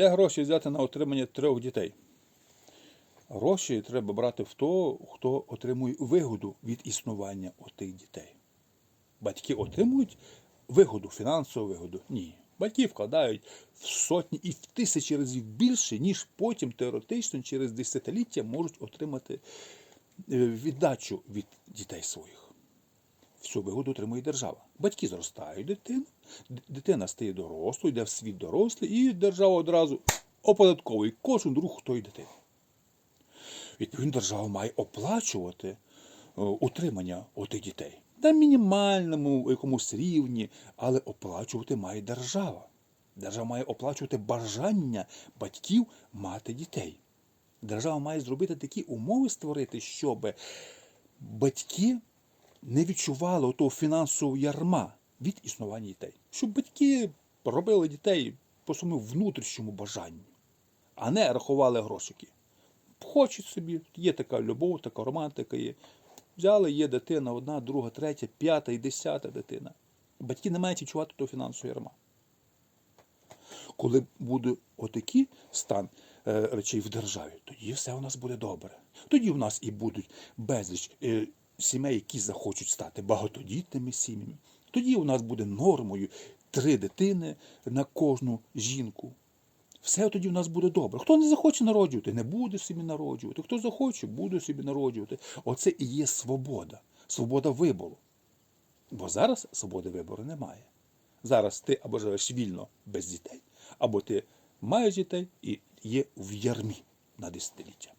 Де гроші взяти на отримання трьох дітей? Гроші треба брати в того, хто отримує вигоду від існування отих дітей. Батьки отримують вигоду, фінансову вигоду? Ні. Батьки вкладають в сотні і в тисячі разів більше, ніж потім теоретично через десятиліття можуть отримати е, віддачу від дітей своїх. Всю вигоду отримує держава. Батьки зростають дитину, дитина стає дорослою, йде в світ дорослий, і держава одразу оподатковує кожен рух тої дитини. Відповідно, держава має оплачувати е, утримання отих дітей на мінімальному якомусь рівні, але оплачувати має держава. Держава має оплачувати бажання батьків мати дітей. Держава має зробити такі умови створити, щоб батьки не відчували того фінансового ярма від існування дітей. Щоб батьки робили дітей по своєму внутрішньому бажанню, а не рахували грошики. Хочуть собі, є така любов, така романтика є. Взяли, є дитина, одна, друга, третя, п'ята і десята дитина. Батьки не мають відчувати того фінансового ярма. Коли буде отакий стан е, речей в державі, тоді все у нас буде добре. Тоді у нас і будуть безліч е, сімей, які захочуть стати багатодітними сім'ями. Тоді у нас буде нормою три дитини на кожну жінку. Все тоді в нас буде добре. Хто не захоче народжувати, не буде собі народжувати. Хто захоче, буде собі народжувати. Оце і є свобода, свобода вибору. Бо зараз свободи вибору немає. Зараз ти або живеш вільно без дітей, або ти маєш дітей і є в ярмі на десятиліття.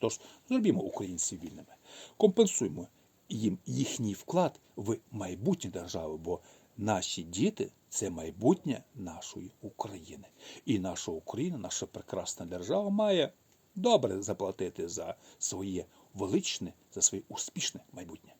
Тож зробімо українців вільними, компенсуємо їм їхній вклад в майбутнє держави, бо наші діти це майбутнє нашої України. І наша Україна, наша прекрасна держава, має добре заплатити за своє величне, за своє успішне майбутнє.